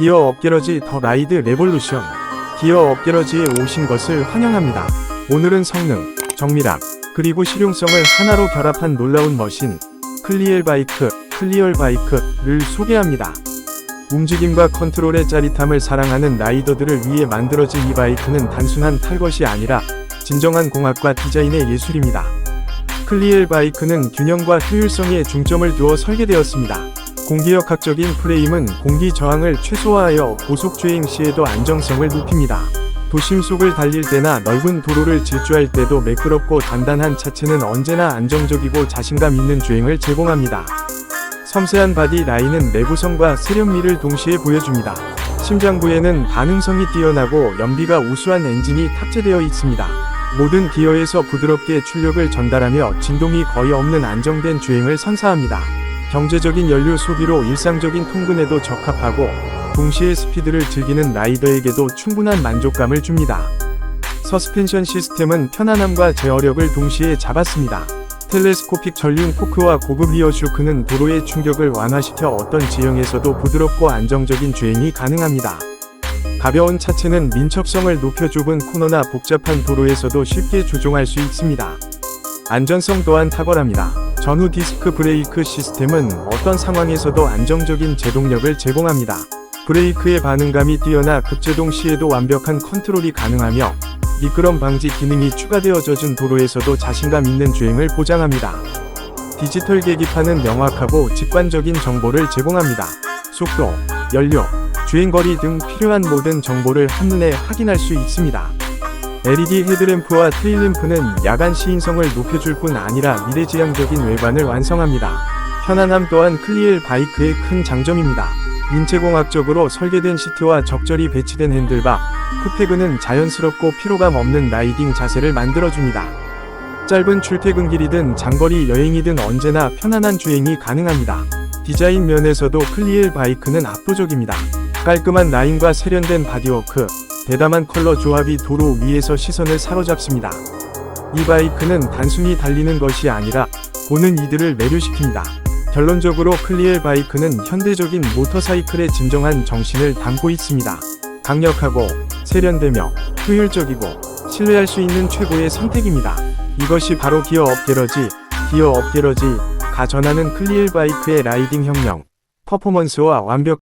기어 업게러지 더 라이드 레볼루션. 기어 업게러지에 오신 것을 환영합니다. 오늘은 성능, 정밀함, 그리고 실용성을 하나로 결합한 놀라운 머신, 클리엘 바이크, 클리얼 바이크를 소개합니다. 움직임과 컨트롤의 짜릿함을 사랑하는 라이더들을 위해 만들어진 이 바이크는 단순한 탈 것이 아니라 진정한 공학과 디자인의 예술입니다. 클리엘 바이크는 균형과 효율성에 중점을 두어 설계되었습니다. 공기역학적인 프레임은 공기 저항을 최소화하여 고속 주행 시에도 안정성을 높입니다. 도심 속을 달릴 때나 넓은 도로를 질주할 때도 매끄럽고 단단한 차체는 언제나 안정적이고 자신감 있는 주행을 제공합니다. 섬세한 바디 라인은 내구성과 세련미를 동시에 보여줍니다. 심장부에는 반응성이 뛰어나고 연비가 우수한 엔진이 탑재되어 있습니다. 모든 기어에서 부드럽게 출력을 전달하며 진동이 거의 없는 안정된 주행을 선사합니다. 경제적인 연료 소비로 일상적인 통근에도 적합하고 동시에 스피드를 즐기는 라이더에게도 충분한 만족감을 줍니다. 서스펜션 시스템은 편안함과 제어력을 동시에 잡았습니다. 텔레스코픽 전륜 포크와 고급 리어 슈크는 도로의 충격을 완화시켜 어떤 지형에서도 부드럽고 안정적인 주행이 가능합니다. 가벼운 차체는 민첩성을 높여 좁은 코너나 복잡한 도로에서도 쉽게 조종할 수 있습니다. 안전성 또한 탁월합니다. 전후 디스크 브레이크 시스템은 어떤 상황에서도 안정적인 제동력을 제공합니다. 브레이크의 반응감이 뛰어나 급제동 시에도 완벽한 컨트롤이 가능하며 미끄럼 방지 기능이 추가되어 젖은 도로에서도 자신감 있는 주행을 보장합니다. 디지털 계기판은 명확하고 직관적인 정보를 제공합니다. 속도, 연료, 주행거리 등 필요한 모든 정보를 한눈에 확인할 수 있습니다. LED 헤드램프와 테일램프는 야간 시인성을 높여줄 뿐 아니라 미래지향적인 외관을 완성합니다. 편안함 또한 클리엘 바이크의 큰 장점입니다. 인체공학적으로 설계된 시트와 적절히 배치된 핸들바, 풋패그는 자연스럽고 피로감 없는 라이딩 자세를 만들어줍니다. 짧은 출퇴근길이든 장거리 여행이든 언제나 편안한 주행이 가능합니다. 디자인 면에서도 클리엘 바이크는 압도적입니다. 깔끔한 라인과 세련된 바디워크, 대담한 컬러 조합이 도로 위에서 시선을 사로잡습니다. 이 바이크는 단순히 달리는 것이 아니라 보는 이들을 매료시킵니다. 결론적으로 클리엘 바이크는 현대적인 모터사이클의 진정한 정신을 담고 있습니다. 강력하고 세련되며 효율적이고 신뢰할 수 있는 최고의 선택입니다. 이것이 바로 기어 업게러지, 기어 업게러지가 전하는 클리엘 바이크의 라이딩 혁명, 퍼포먼스와 완벽